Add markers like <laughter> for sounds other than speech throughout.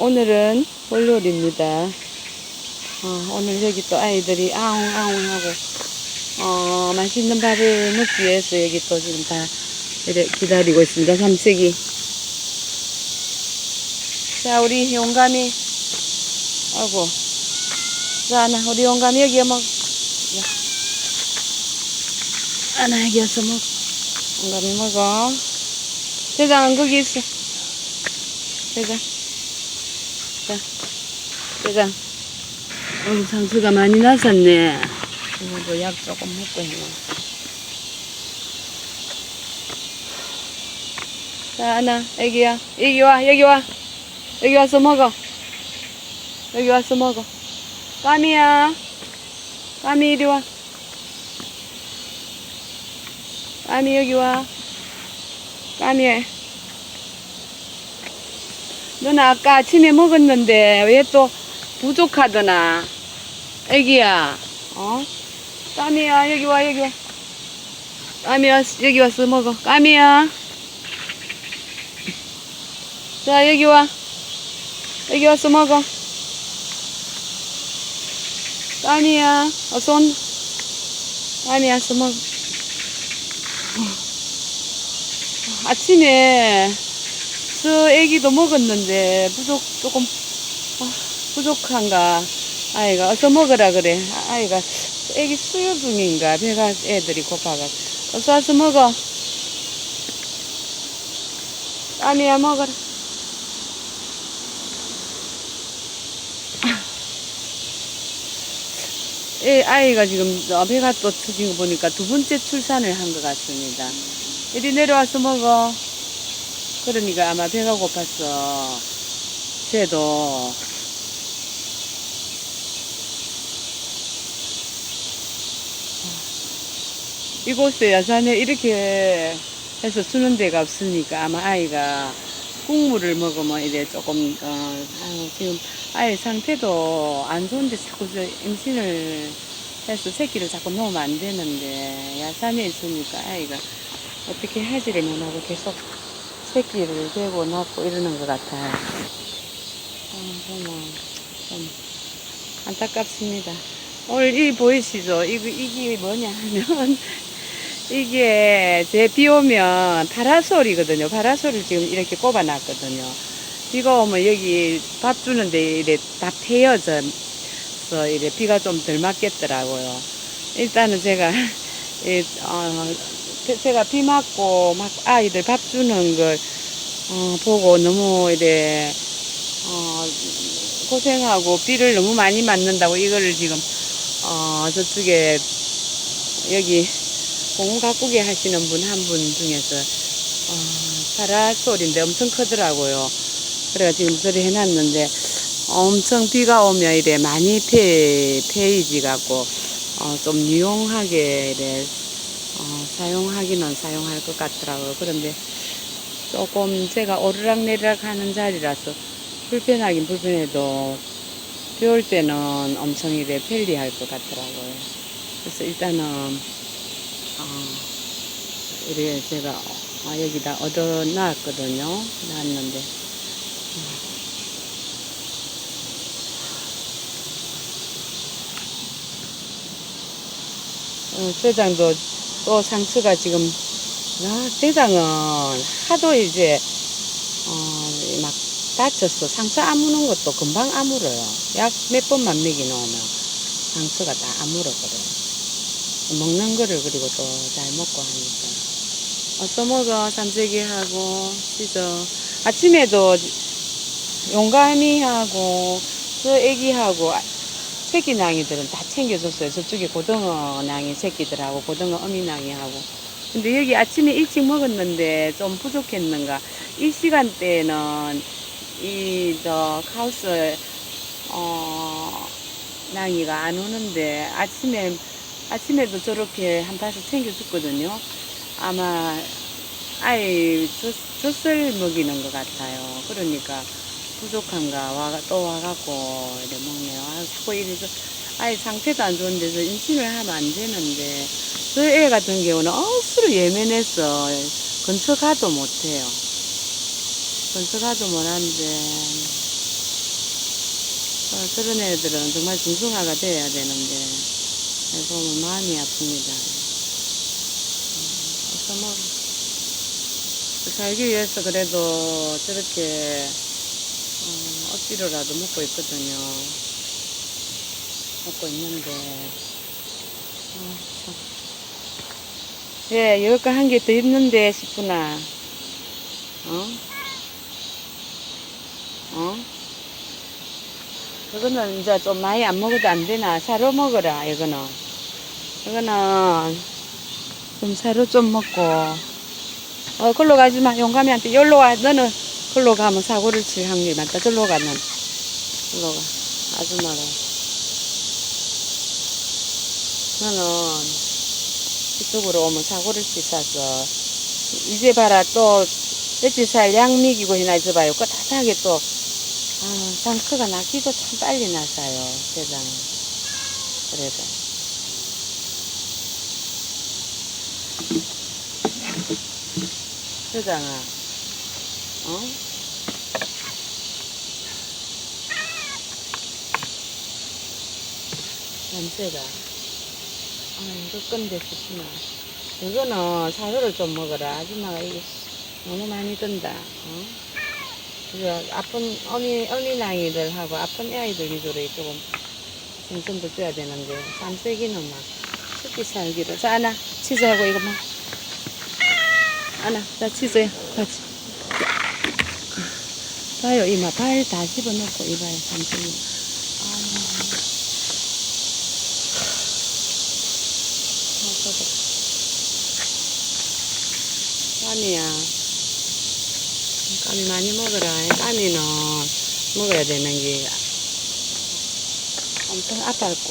오늘은 월요일입니다. 어, 오늘 여기 또 아이들이 아웅아웅 하고, 어, 맛있는 밥을 먹기 위해서 여기 또 지금 다 이렇게 기다리고 있습니다. 삼색이. 자, 우리 용감이, 아이고. 자, 하나, 우리 용감이 여기 먹, 야. 하나, 여기 와서 먹. 용감이 먹어. 대장은 거기 있어. 대장. 자, 대장. 오늘 상수가 많이 났었네. 이거도 약 조금 먹고 있네. 자, 하나, 애기야. 여기 와, 여기 와. 여기 와서 먹어. 여기 와서 먹어. 까미야. 까미 이리 와. 까미 여기 와. 까미. 너는 아까 아침에 먹었는데 왜 또 부족하더나? 애기야. 어? 까미야 여기 와 여기 와. 까미야 여기 와서 먹어. 까미야. 자 여기 와. 여기 와서 먹어. 까미야 어서 온. 까미 와서 먹어. 아침에 저 애기도 먹었는데 부족 조금 아, 부족한가? 아이가 어서 먹으라 그래. 아, 아이가 애기 수유 중인가? 배가 애들이 고파가. 어서 와서 먹어. 까미야 먹어라. 애 아이가 지금 어, 배가 또 터진 거 보니까 두 번째 출산을 한 것 같습니다. 이리 내려와서 먹어. 그러니까 아마 배가 고팠어. 쟤도. 이곳에 야산에 이렇게 해서 주는 데가 없으니까 아마 아이가 국물을 먹으면 이래 조금, 어, 아유, 지금 아이 상태도 안 좋은데 자꾸 저 임신을 해서 새끼를 자꾸 놓으면 안 되는데 야산에 있으니까 아이가 어떻게 하지를 못하고 계속 새끼를 대고 낳고 이러는 것 같아요. 아, 정말 좀 안타깝습니다. 오늘 이 보이시죠? 이거, 이게 뭐냐 하면, 이게 제 비 오면 파라솔이거든요. 파라솔을 지금 이렇게 꼽아 놨거든요. 비가 오면 여기 밥 주는데 이래 다 패여져서 이래 비가 좀 덜 맞겠더라고요. 일단은 제가, <laughs> 이, 어, 제가 비 맞고 막 아이들 밥 주는 걸 어, 보고 너무 이래 어, 고생하고 비를 너무 많이 맞는다고 이거를 지금 어, 저쪽에 여기 공원 가꾸기 하시는 분한분 중에서 어, 파라솔인데 엄청 크더라고요. 그래가 지금 저리 해놨는데 엄청 비가 오면 이래 많이 패, 패이지 갖고 어, 좀 유용하게 이래 어, 사용하기는 사용할 것 같더라고요. 그런데 조금 제가 오르락 내리락 하는 자리라서 불편하긴 불편해도 비올 때는 엄청 이래 편리할 것 같더라고요. 그래서 일단은, 어, 이래 제가 어, 여기다 얻어 놨거든요. 놨는데. 어, 대장도 또 상처가 지금 아, 대장은 하도 이제 어, 막 다쳤어. 상처 아무는 것도 금방 아물어요. 약 몇 번만 먹이 놓으면 상처가 다 아물었거든. 먹는 거를 그리고 또 잘 먹고 하니까. 어서 먹어. 삼재기 하고 씻어. 아침에도 용감이 하고 저 애기하고 아- 새끼 낭이들은 다 챙겨줬어요. 저쪽에 고등어 낭이 새끼들하고 고등어 어미 낭이하고. 근데 여기 아침에 일찍 먹었는데 좀 부족했는가. 이 시간대에는 이 저 카우스 어 낭이가 안 오는데 아침에 아침에도 저렇게 한 다섯 챙겨줬거든요. 아마 아이 젖, 젖을 먹이는 것 같아요. 그러니까 부족한가 와, 또 와갖고 이래 먹네요. 아, 자꾸 이래서 아이 상태도 안 좋은데 서 임신을 하면 안 되는데 저애 같은 경우는 억수로 예민해서 근처 가도 못해요. 근처 가도 못하는데 어, 그런 애들은 정말 중성화가 돼야 되는데 보면 마음이 아픕니다. 뭐 살기 위해서 그래도 저렇게 어, 억지로라도 먹고 있거든요. 먹고 있는데 아, 참. 예, 여기가 한개 더 있는데 싶구나. 어? 어? 이거는 이제 좀 많이 안 먹어도 안 되나? 사료 먹어라, 이거는. 이거는 좀 사료 좀 먹고. 어, 글로 가지 마. 용감이한테 여기로 와. 너는 글로 가면 사고를 칠 확률이 많다. 절로 가, 넌. 글로 가. 아줌마가. 너는 이쪽으로 오면 사고를 치사서. 이제 봐라, 또, 며칠 사이 양미기고 이나 있어봐요. 끗하게 또, 아, 상크가 나기도 참 빨리 나사요, 세상에. 그래도. 세상아, 어? 냄새가. 아, 이거 건데 싶구나. 이거는 사료를 좀 먹어라. 아줌마가 이게 너무 많이 든다. 어? 그래서 아픈 어미, 어미낭이들하고 아픈 아이들 위주로 조금 신선도 줘야 되는데, 삼세기는 막 습기 살기로. 자, 하나, 치즈하고 이거 막. 하나, 자, 치즈야. 같이. 봐요, 이마. 발 다 집어넣고, 이봐요, 삼세기. 아. 까미야. 까미 많이 먹어라. 까미는 먹어야 되는 게 엄청 아팠고,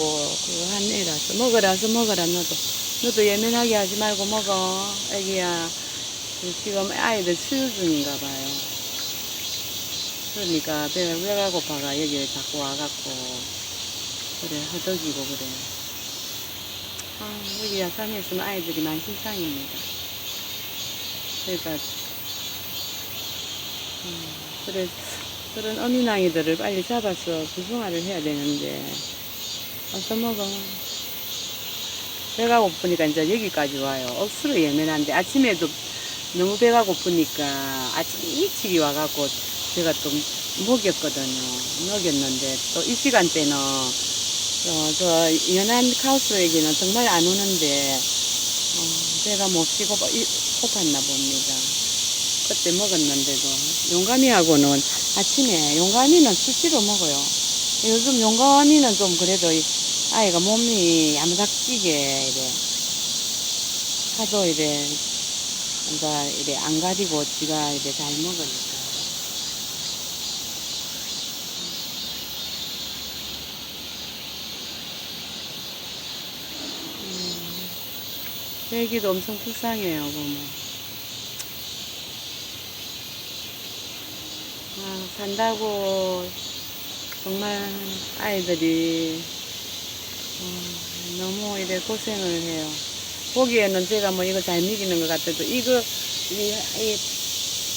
그거 한 애라서. 먹어라서 먹어라, 너도. 너도 예민하게 하지 말고 먹어. 애기야. 지금 아이들 수유 중인가 봐요. 그러니까 배가, 배가 고파가 여기 자꾸 와갖고, 그래, 허덕이고 그래. 아, 여기 야산에 있으면 아이들이 만신창입니다. 그러니까, 음, 그래, 그런 어미낭이들을 빨리 잡아서 구성화를 해야 되는데, 어서 먹어. 배가 고프니까 이제 여기까지 와요. 억수로 예민한데, 아침에도 너무 배가 고프니까 아침 일찍이 와갖고 제가 또 먹였거든요. 먹였는데, 또 이 시간대는, 저, 저, 연한 카우스에게는 정말 안 오는데, 어, 배가 몹시 고파, 이- 고팠나 봅니다. 그때 먹었는데도, 용감이하고는 아침에, 용감이는 수시로 먹어요. 요즘 용감이는 좀 그래도 이 아이가 몸이 야무닥지게 이래, 하도 이래, 이제 이래 안 가리고 지가 이래 잘 먹으니까. 애기도 엄청 불쌍해요, 보면. 아, 산다고 정말 아이들이 어, 너무 이래 고생을 해요. 보기에는 제가 뭐 이거 잘 먹이는 것 같아도 이거 이, 이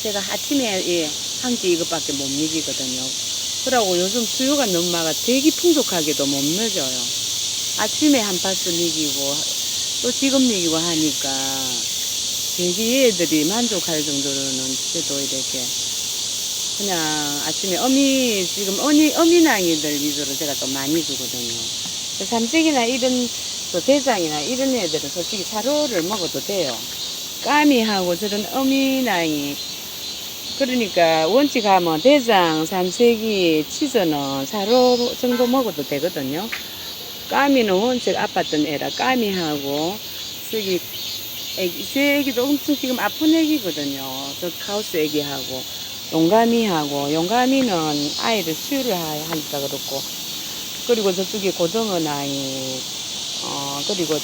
제가 아침에 이, 한끼 이것밖에 못 먹이거든요. 그러고 요즘 수요가 너무 많아 되게 풍족하게도 못 먹여요. 아침에 한 파스 먹이고 또 지금 먹이고 하니까 되게 얘들이 만족할 정도로는 그래도 이렇게 그냥 아침에 어미 지금 어미 어미낭이들 위주로 제가 좀 많이 주거든요. 그 삼색이나 이런 또 대장이나 이런 애들은 솔직히 사료를 먹어도 돼요. 까미하고 저런 어미낭이 그러니까 원칙 하면 대장, 삼색이, 치즈는 사료 정도 먹어도 되거든요. 까미는 원칙 아팠던 애라 까미하고 저기 애기, 제 애기도 엄청 지금 아픈 애기거든요. 저 카우스 애기하고 용감이하고 용감이는 아이를 수유를 하- 하니까 그렇고 그리고 저쪽에 고등어 나이 어 그리고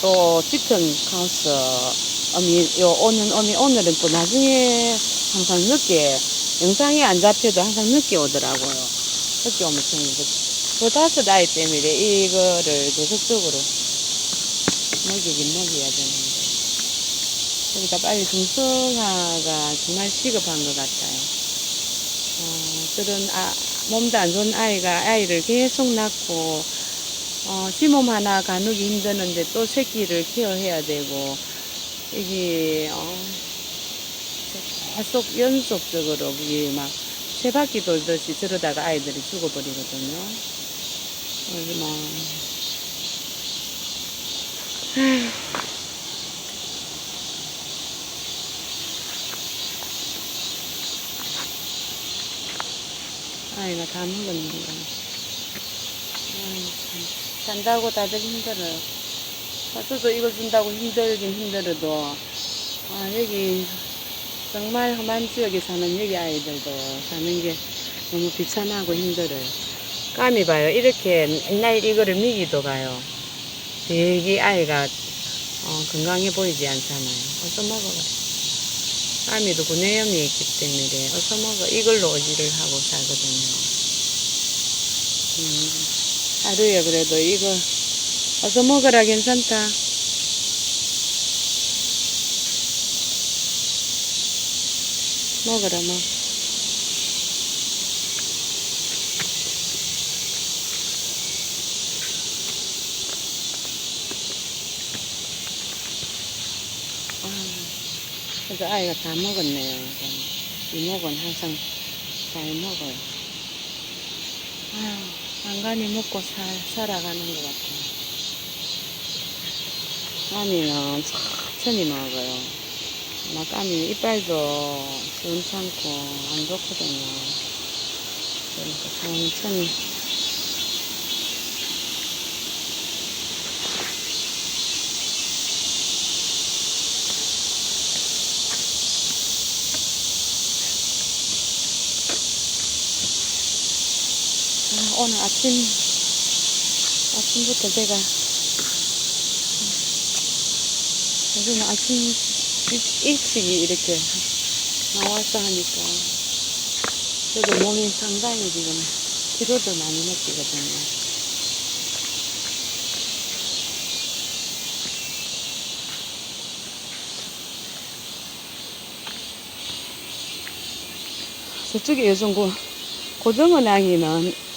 또 짙은 카우스 어미 요 오는 어미 오늘은 또 나중에 항상 늦게 영상이 안 잡혀도 항상 늦게 오더라고요. 늦게 오면 좀그 다섯 아이 때문에 이거를 계속적으로 먹이긴 먹여야 되는데 그러니까 빨리 중성화가 정말 시급한 것 같아요. 어, 그런 아, 몸도 안 좋은 아이가 아이를 계속 낳고 어, 지몸 하나 가누기 힘드는데 또 새끼를 케어해야 되고 이게 어, 계속 연속적으로 이게 막 세 바퀴 돌듯이 저러다가 아이들이 죽어버리거든요. 그래서 뭐 아이가 다 먹었는데. 아이, 참. 산다고 다들 힘들어요. 저도 이거 준다고 힘들긴 힘들어도, 아, 여기, 정말 험한 지역에 사는 여기 아이들도 사는 게 너무 비참하고 힘들어요. 까미 봐요. 이렇게 맨날 이거를 미기도 가요. 되게 아이가 어, 건강해 보이지 않잖아요. 어서 먹어, 그래. 까미도 구내염이 있기 때문에 어서 먹어. 이걸로 어지를 하고 살거든요. 음, 하루에 그래도 이거 어서 먹어라 괜찮다. 먹어라 먹. 아, 그래서 아이가 다 먹었네요. 이목은 항상 잘 먹어요. 아유, 간간히 먹고 살, 살아가는 것 같아요. 까미는 천천히 먹어요. 막 까미 이빨도 시원찮고 안 좋거든요. 그러니까 천천히. 아, 오늘 아침, 아침부터 제가, 요즘 아침 일- 일찍이 이렇게 나와서 하니까, 저도 몸이 상당히 지금 피로도 많이 느끼거든요. 저쪽에 요즘 고, 고등어낭이는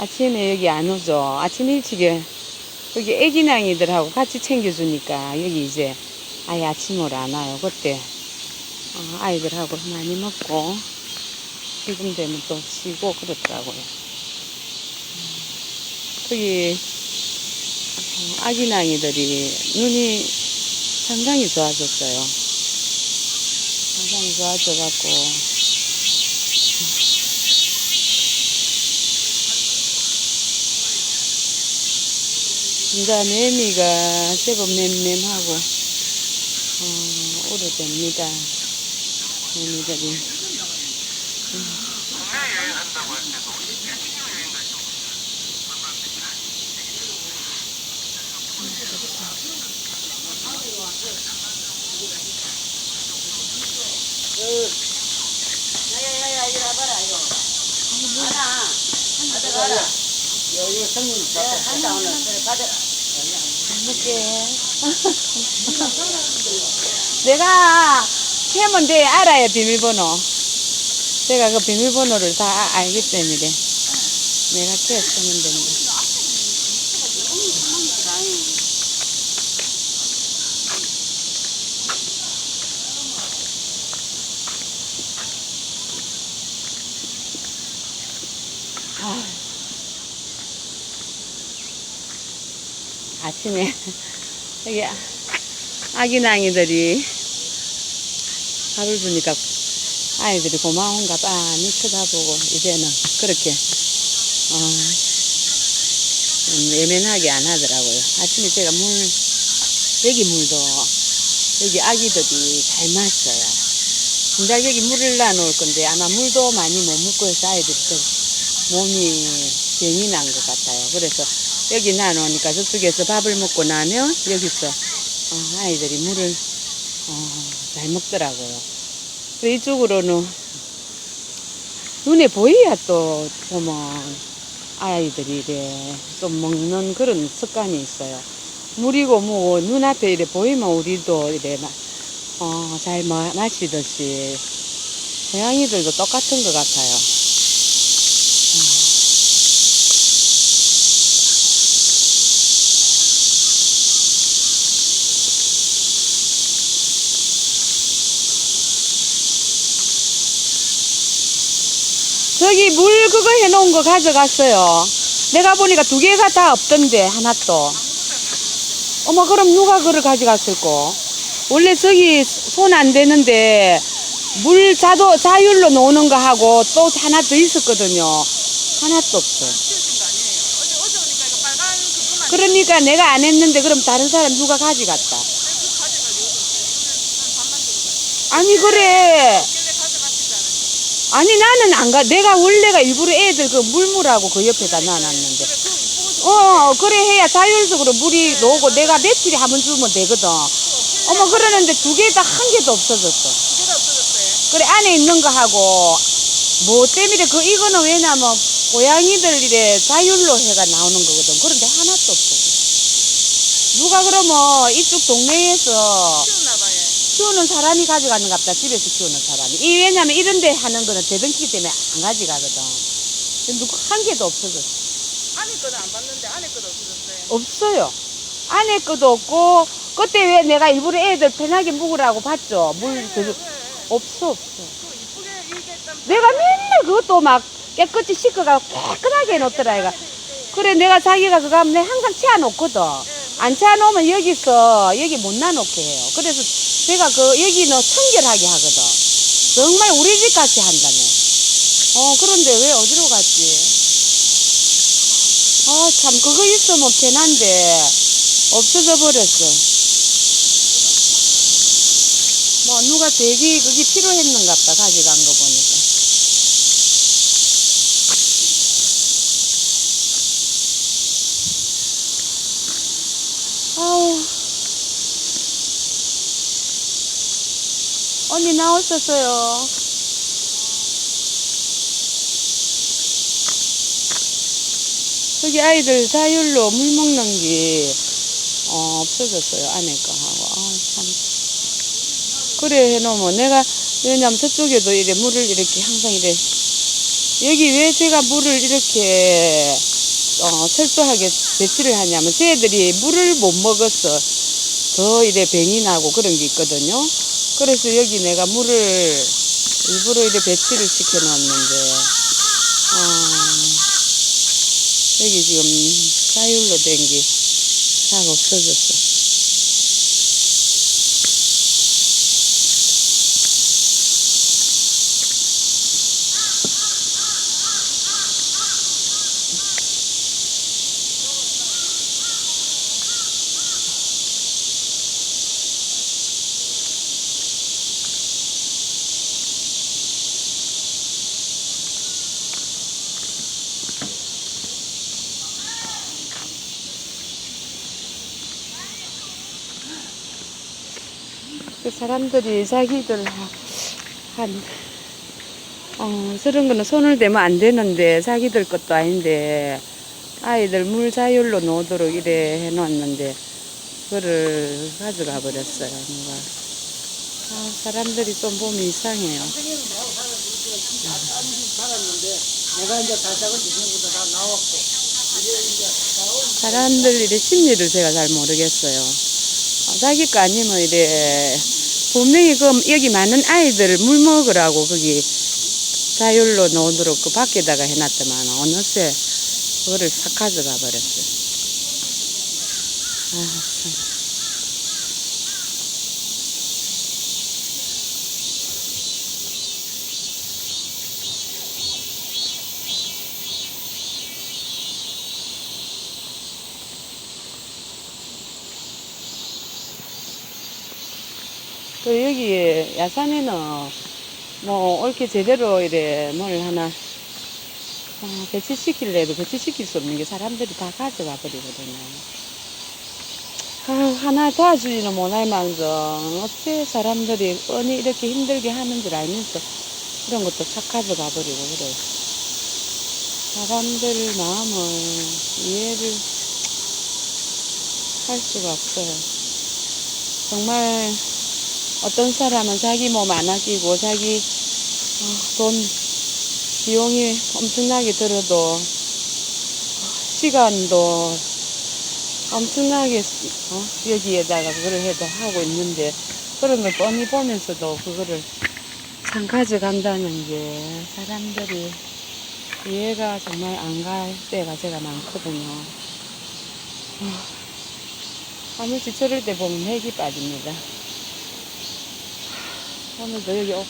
아침에 여기 안 오죠. 아침 일찍에 여기 애기낭이들하고 같이 챙겨주니까 여기 이제 아예 아침으로 안 와요. 그때 어, 아이들하고 많이 먹고 지금 되면 또 쉬고 그렇더라고요. 음, 거기 어, 아기낭이들이 눈이 상당히 좋아졌어요. 상당히 좋아져갖고 진짜 매미가 제법 맴맴하고 어, 오래됩니다. 매미들이. 먹게. <laughs> 내가 캐면 돼 알아요 비밀번호. 제가 그 비밀번호를 다 알기 때문에 내가 캐 쓰면 됩니다. 아침에 여기 아기 낭이들이 밥을 주니까 아이들이 고마운가 빤히 쳐다보고 이제는 그렇게 어, 음, 예민하게 안 하더라고요. 아침에 제가 물 여기 물도 여기 아기들이 잘 마셔요. 진작 여기 물을 놔놓을 건데 아마 물도 많이 못 먹고 해서 아이들이 좀 몸이 병이 난 것 같아요. 그래서 여기 놔놓으니까 저쪽에서 밥을 먹고 나면 여기서 어, 아이들이 물을 어, 잘 먹더라고요. 이쪽으로는 눈에 보여야 또 보면 아이들이 이래 좀 먹는 그런 습관이 있어요. 물이고 뭐고 눈앞에 이래 보이면 우리도 이래 마, 어, 잘 마, 마시듯이 고양이들도 똑같은 것 같아요. 저기 물 그거 해 놓은 거 가져갔어요. 내가 보니까 두 개가 다 없던데 하나 또. 어머 그럼 누가 그걸 가져갔을까? 원래 저기 손안 대는데 물 자도 자율로 노는 거 하고 또 하나 더 있었거든요. 하나도 없어. 그러니까 내가 안 했는데 그럼 다른 사람 누가 가져갔다. 아니 그래. 아니 나는 안 가. 내가 원래가 일부러 애들 그 물물하고 그 옆에다 놔놨는데. 어 그래 해야 자율적으로 물이 나오고 내가 며칠에 한 번 주면 되거든. 어머 그러는데 두 개 다 한 개도 없어졌어. 그래 안에 있는 거 하고 뭐 때문에 그 이거는 왜냐면 고양이들 이래 자율로 해가 나오는 거거든. 그런데 하나도 없어. 누가 그러면 이쪽 동네에서 키우는 사람이 가져가는 갑다. 집에서 키우는 사람이. 이 왜냐면 이런 데 하는 거는 대등기 때문에 안 가져가거든. 근데 누구 한 개도 없어졌어. 안에 거는 안 봤는데 안에 거도 없어졌어요. 없어요. 안에 것도 없고 그때 왜 내가 일부러 애들 편하게 묵으라고 봤죠? 물 그, 네, 없어 없어. 또 이쁘게 이게 좀 내가 맨날 그것도 막 깨끗이 씻어가 깨끗하게 해놓더라 얘가. 그래 내가 자기가 그거 하면 내가 항상 채워놓거든. 안 채워놓으면 여기서 여기 못 놔놓게 해요. 그래서 제가 그 여기는 청결하게 하거든. 정말 우리 집 같이 한다네. 어 그런데 왜 어디로 갔지? 아 참 그거 있으면 편한데 없어져 버렸어. 뭐 누가 대기 그게 필요했는가 보다 가져간 거 보니까. 아우. 언니 나오셨어요. 저기 아이들 자율로 물 먹는 게 어, 없어졌어요. 거 하고. 아, 참. 그래 해놓으면 내가 왜냐면 저쪽에도 이래 물을 이렇게 항상 이래 여기 왜 제가 물을 이렇게 어, 철저하게 배치를 하냐면 쟤들이 물을 못 먹어서 더 이래 병이 나고 그런 게 있거든요. 그래서 여기 내가 물을 일부러 이래 배치를 시켜 놨는데, 어, 여기 지금 자율로 된 게 잘 없어졌어. 그 사람들이 자기들 한, 어, 저런 거는 손을 대면 안 되는데, 자기들 것도 아닌데, 아이들 물 자율로 놓도록 이래 해놨는데, 그거를 가져가 버렸어요, 누가. 아, 사람들이 좀 보면 이상해요. 사람들 이래 심리를 제가 잘 모르겠어요. 어, 자기 거 아니면 이래 분명히 그 여기 많은 아이들 물 먹으라고 거기 자율로 놓도록 그 밖에다가 해놨더만 어느새 그거를 싹 가져가 버렸어요. 아, 참. 또 여기 야산에는 뭐 옳게 제대로 이래 뭘 하나 어, 배치시킬래도 배치시킬 수 없는 게 사람들이 다 가져가 버리거든요. 아, 하나 도와주지는 못할 망정 어째 사람들이 언니 이렇게 힘들게 하는 줄 알면서 그런 것도 착 가져가 버리고 그래. 사람들 마음을 이해를 할 수가 없어요. 정말 어떤 사람은 자기 몸 안 아끼고 자기 어, 돈 비용이 엄청나게 들어도 시간도 엄청나게 어? 여기에다가 그걸 해도 하고 있는데 그런 걸 뻔히 보면서도 그거를 참 가져간다는 게 사람들이 이해가 정말 안 갈 때가 제가 많거든요. 어, 아무튼 저럴 때 보면 맥이 빠집니다. 오늘도 여기 오-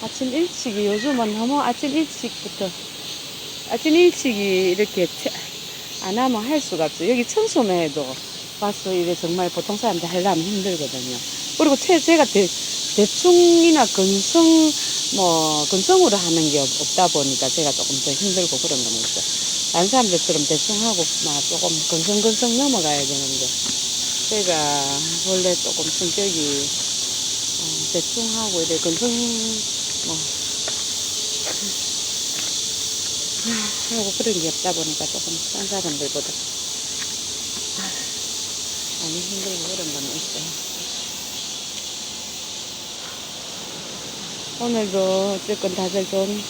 아침 일찍이 요즘은 너무 아침 일찍부터 아침 일찍이 이렇게 태- 안 하면 할 수가 없어요. 여기 청소만 해도 와서 이래 정말 보통 사람들 하려면 힘들거든요. 그리고 제, 제가 대, 대충이나 근성, 뭐, 근성으로 하는 게 없- 없다 보니까 제가 조금 더 힘들고 그런 건 있어요. 다른 사람들처럼 대충 하고 막 조금 근성근성 넘어가야 되는데 제가 원래 조금 성격이 어, 대충 하고 이래 근성, 뭐, 하고 그런 게 없다 보니까 조금 딴 사람들보다 많이 힘들고 그런 건 있어요. 오늘도 어쨌건 다들 좀,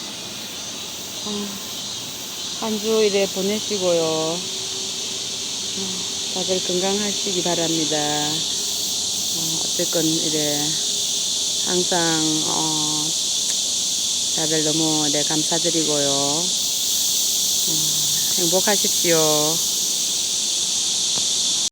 한 주 이래 보내시고요. 어, 다들 건강하시기 바랍니다. 어, 어쨌건 이래 항상, 어, 다들 너무 네, 감사드리고요. 어, 행복하십시오.